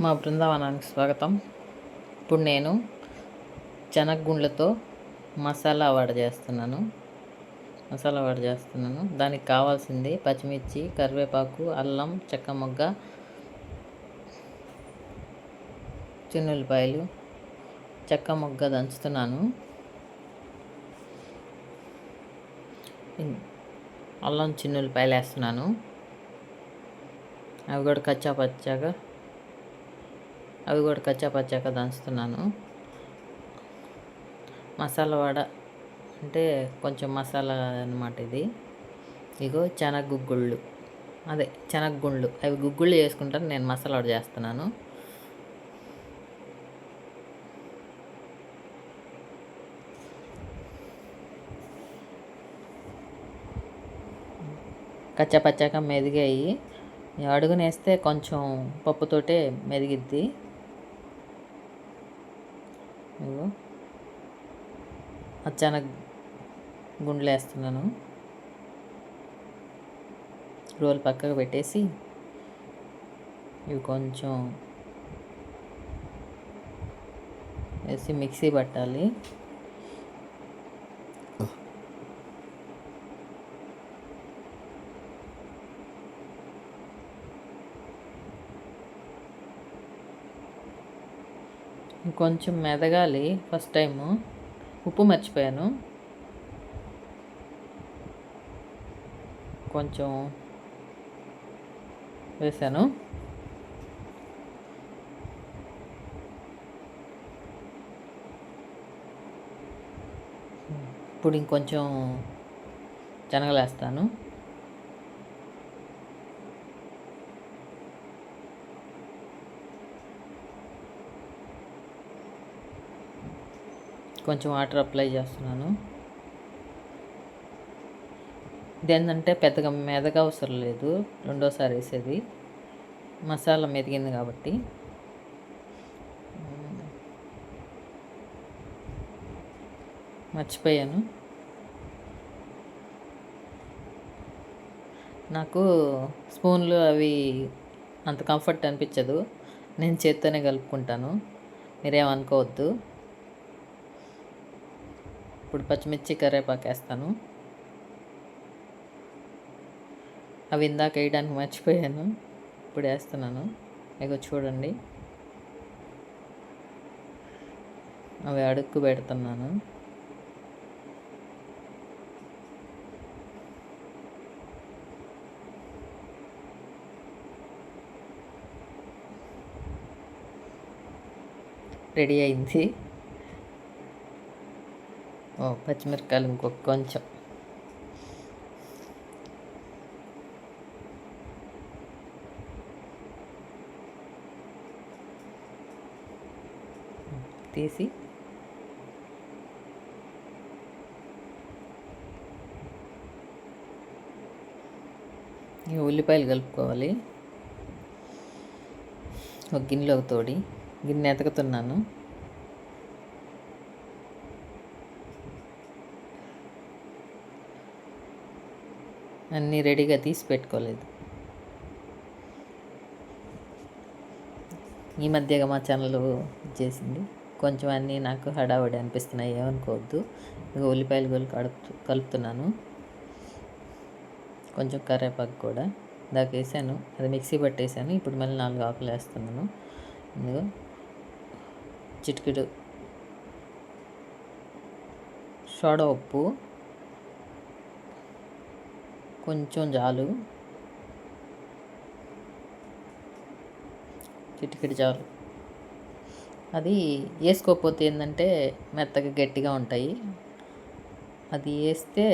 మా బృందావనానికి స్వాగతం. ఇప్పుడు నేను శనగగుండ్లతో మసాలా వడ చేస్తున్నాను. మసాలా వడ చేస్తున్నాను. దానికి కావాల్సింది పచ్చిమిర్చి కరివేపాకు అల్లం చెక్క మొగ్గ చిన్నుల్లిపాయలు చెక్క మొగ్గ దంచుతున్నాను. అల్లం చిన్నుల్లిపాయలు వేస్తున్నాను. అవి కూడా కచ్చా పచ్చాగా అవి కూడా కచ్చా పచ్చాక దంచుతున్నాను. మసాలా వడ అంటే కొంచెం మసాలా అనమాట ఇది. ఇగో శనగ గుగ్గుళ్ళు అదే శనగ గుండ్లు అవి గుగ్గుళ్ళు చేసుకుంటాను నేను మసాలా వడ చేస్తున్నాను. కచ్చా పచ్చాక మెదిగాయి అడుగునేస్తే కొంచెం పప్పుతోటే మెదిగిద్ది. ఇగో అచానక్ గుండ్లు వేస్తున్నాను రోల్ పక్కకు పెట్టేసి ఇవి కొంచెం వేసి మిక్సీ పట్టాలి. కొంచెం మెదగాలి ఫస్ట్ టైము. ఉప్పు మర్చిపోయాను. కొంచెం వేసాను. ఇప్పుడు ఇంకొంచెం శనగలేస్తాను. కొంచెం వాటర్ అప్లై చేస్తున్నాను. ఇదేంటంటే పెద్దగా మెదగా అవసరం లేదు. రెండోసారి వేసేది. మసాలా మెదిగింది కాబట్టి. మర్చిపోయాను. నాకు స్పూన్లు అవి అంత కంఫర్ట్ అనిపించదు. నేను చేత్తోనే కలుపుకుంటాను. మీరేమనుకోవద్దు. ఇప్పుడు పచ్చిమిర్చి కరివేపాకు వేస్తాను. అవి ఇందాక వేయడానికి మర్చిపోయాను. ఇప్పుడు వేస్తున్నాను. ఇగో చూడండి. అవి అడుక్కు పెడుతున్నాను. రెడీ అయింది. పచ్చిమిరపకాయలు ఇంకొక కొంచెం. తీసి ఉల్లిపాయలు కలుపుకోవాలి. ఒక గిన్నెలోకి తోడి. గిన్నె ఎతకుతున్నాను. అన్నీ రెడీగా తీసి పెట్టుకోలేదు. ఈ మధ్యగా మా ఛానల్ చేసింది. కొంచెం అన్నీ నాకు హడావడి అనిపిస్తున్నాయి ఏమనుకోవద్దు. ఇక ఉల్లిపాయలు గోలు కడుపు కలుపుతున్నాను. కొంచెం కరేపాకు కూడా దాకా వేసాను. అది మిక్సీ పట్టేసాను. ఇప్పుడు మళ్ళీ నాలుగు ఆకులు వేస్తున్నాను. ఇందులో చిటికెడు సోడా ఉప్పు కొంచెం చాలు చిటికెడు చాలు అది వేసుకోకపోతే ఏంటంటే మెత్తగా గట్టిగా ఉంటాయి. అది వేస్తే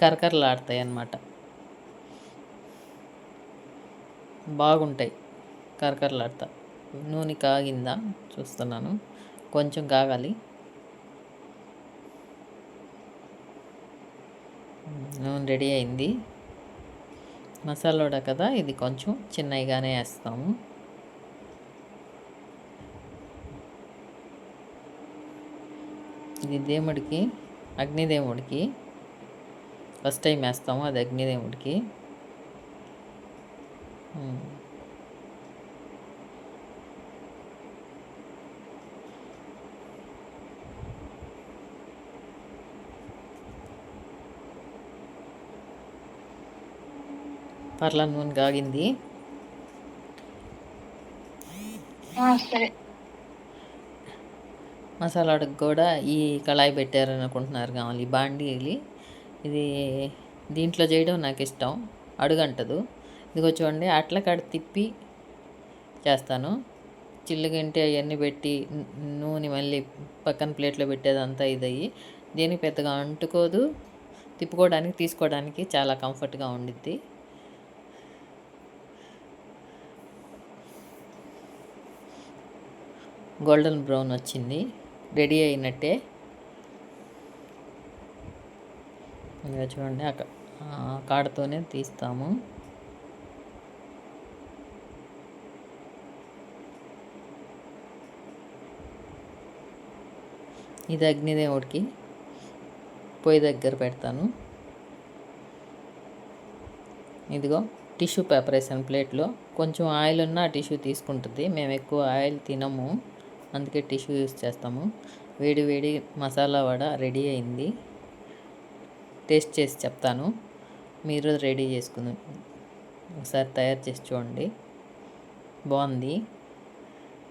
కరకరలాడతాయి అన్నమాట బాగుంటాయి కరకరలాడతా. నూనె కాగిందా? చూస్తున్నాను. కొంచెం కాగాలి. నూనె రెడీ అయింది. మసాలా వడ కదా ఇది కొంచెం చిన్నగానే వేస్తాము. ఇది దేవుడికి అగ్నిదేవుడికి. ఫస్ట్ టైం వేస్తాము అది అగ్నిదేవుడికి. పర్ల నూనె కాగింది మసాలాకు కూడా ఈ కళాయి పెట్టారని అనుకుంటున్నారు కావాలి బాండీలి ఇది దీంట్లో చేయడం నాకు ఇష్టం అడుగంటదు. ఇదిగో చూడండి అట్ల కాడ తిప్పి చేస్తాను. చిల్లుగంటి అవన్నీ పెట్టి నూనె మళ్ళీ పక్కన ప్లేట్లో పెట్టేదంతా ఇదయ్యి. దేనికి పెద్దగా అంటుకోదు తిప్పుకోవడానికి తీసుకోవడానికి చాలా కంఫర్ట్గా ఉండిద్ది. గోల్డెన్ బ్రౌన్ వచ్చింది. రెడీ అయినట్టే. ఇంకా చూడండి అక్కడ కాడతోనే తీస్తాము. ఇది అగ్నిదేవుడికి పొయ్యి దగ్గర పెడతాను. ఇదిగో టిష్యూ పేపర్ వేసాను ప్లేట్లో. కొంచెం ఆయిల్ ఉన్న టిష్యూ తీసుకుంటుంది. మేము ఎక్కువ ఆయిల్ తినము. అందుకే టిష్యూ యూస్ చేస్తాము. వేడి వేడి మసాలా వడ రెడీ అయింది. టేస్ట్ చేసి చెప్తాను. మీరు రెడీ చేసుకుని ఒకసారి తయారు చేసి చూడండి. బాగుంది.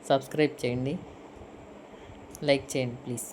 సబ్స్క్రైబ్ చేయండి. లైక్ చేయండి ప్లీజ్.